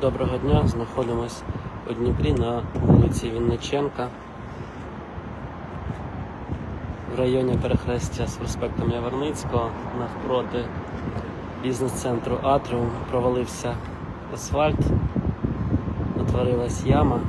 Доброго дня, знаходимось у Дніпрі на вулиці Вінниченка в районі перехрестя з проспектом Яворницького навпроти бізнес-центру Атріум провалився асфальт, утворилась яма.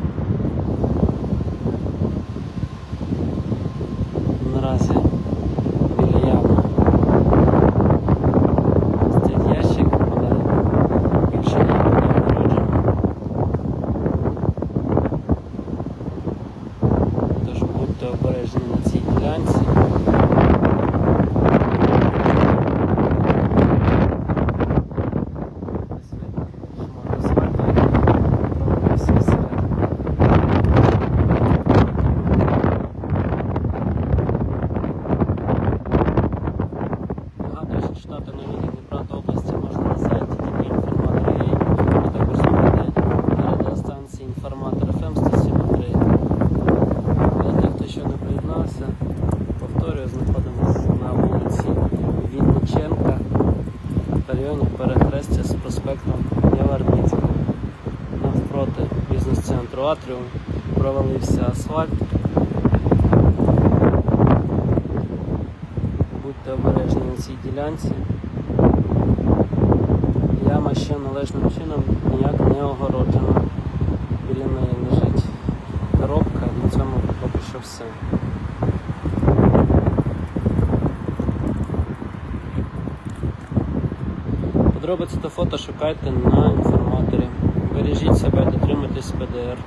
Тож обережні на цій ділянці. Шмат асфальту приєднався, повторюю, знаходимося на вулиці Вінниченка в районі перехрестя з проспектом Яворницького. Навпроти бізнес-центру Атріум провалився асфальт. Будьте обережні на цій ділянці. Яма ще належним чином ніяк не огороджена. Біля неї лежить коробка, на цьому поки що все. Подробиці та фото шукайте на інформаторі. Бережіть себе, дотримуйтесь ПДР.